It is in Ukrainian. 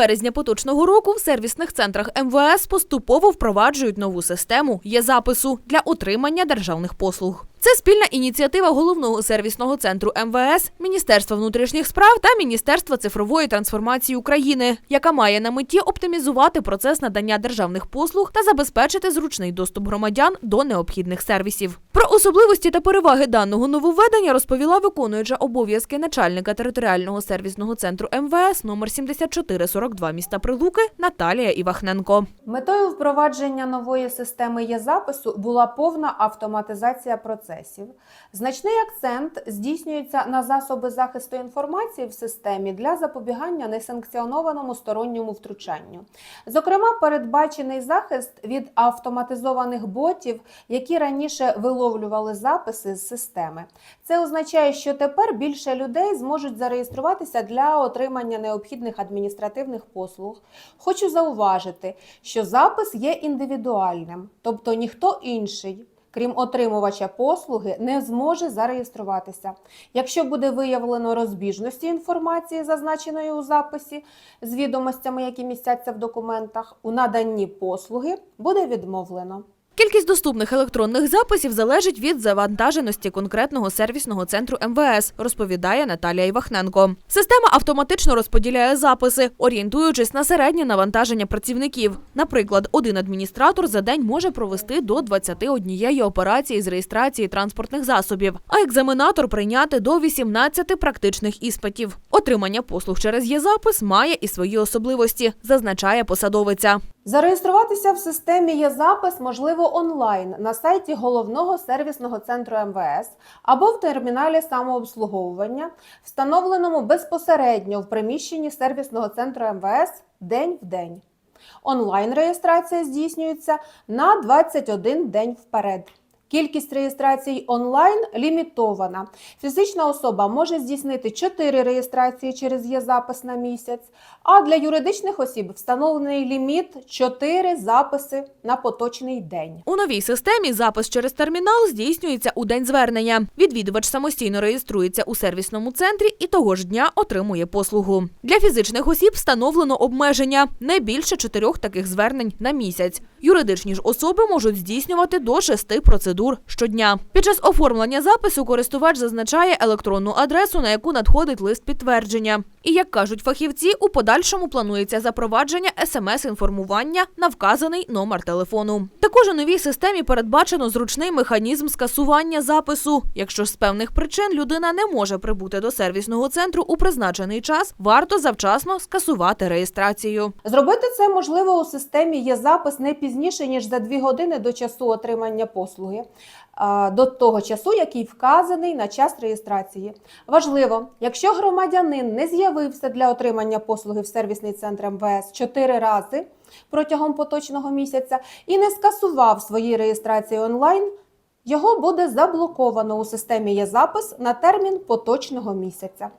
березня поточного року в сервісних центрах МВС поступово впроваджують нову систему є-запису для отримання державних послуг. Це спільна ініціатива головного сервісного центру МВС, Міністерства внутрішніх справ та Міністерства цифрової трансформації України, яка має на меті оптимізувати процес надання державних послуг та забезпечити зручний доступ громадян до необхідних сервісів. Про особливості та переваги даного нововведення розповіла виконуюча обов'язки начальника територіального сервісного центру МВС номер 7442 міста Прилуки Наталія Івахненко. Метою впровадження нової системи є-запису була повна автоматизація процесів. Значний акцент здійснюється на засоби захисту інформації в системі для запобігання несанкціонованому сторонньому втручанню. Зокрема, передбачений захист від автоматизованих ботів, які раніше виловлювали записи з системи. Це означає, що тепер більше людей зможуть зареєструватися для отримання необхідних адміністративних послуг. Хочу зауважити, що запис є індивідуальним, тобто ніхто інший. Крім отримувача послуги, не зможе зареєструватися. Якщо буде виявлено розбіжності інформації, зазначеної у записі, з відомостями, які містяться в документах, у наданні послуги буде відмовлено. Кількість доступних електронних записів залежить від завантаженості конкретного сервісного центру МВС, розповідає Наталія Івахненко. Система автоматично розподіляє записи, орієнтуючись на середнє навантаження працівників. Наприклад, один адміністратор за день може провести до 21 операції з реєстрації транспортних засобів, а екзаменатор прийняти до 18 практичних іспитів. Отримання послуг через є-запис має і свої особливості, зазначає посадовиця. Зареєструватися в системі є запис можливо онлайн на сайті головного сервісного центру МВС або в терміналі самообслуговування, встановленому безпосередньо в приміщенні сервісного центру МВС день в день. Онлайн реєстрація здійснюється на 21 день вперед. Кількість реєстрацій онлайн лімітована. Фізична особа може здійснити 4 реєстрації через є-запис на місяць, а для юридичних осіб встановлений ліміт 4 записи на поточний день. У новій системі запис через термінал здійснюється у день звернення. Відвідувач самостійно реєструється у сервісному центрі і того ж дня отримує послугу. Для фізичних осіб встановлено обмеження не більше чотирьох таких звернень на місяць. Юридичні ж особи можуть здійснювати до шести процедур щодня. Під час оформлення запису користувач зазначає електронну адресу, на яку надходить лист підтвердження. І як кажуть фахівці, у подальшому планується запровадження смс-інформування на вказаний номер телефону. Також у новій системі передбачено зручний механізм скасування запису. Якщо з певних причин людина не може прибути до сервісного центру у призначений час, варто завчасно скасувати реєстрацію. Зробити це можливо у системі є запис не пізніше ніж за 2 години до часу отримання послуги, до того часу, який вказаний на час реєстрації. Важливо, якщо громадянин не з'явився для отримання послуги в сервісний центр МВС 4 рази протягом поточного місяця і не скасував свої реєстрації онлайн. Його буде заблоковано у системі є запис на термін поточного місяця.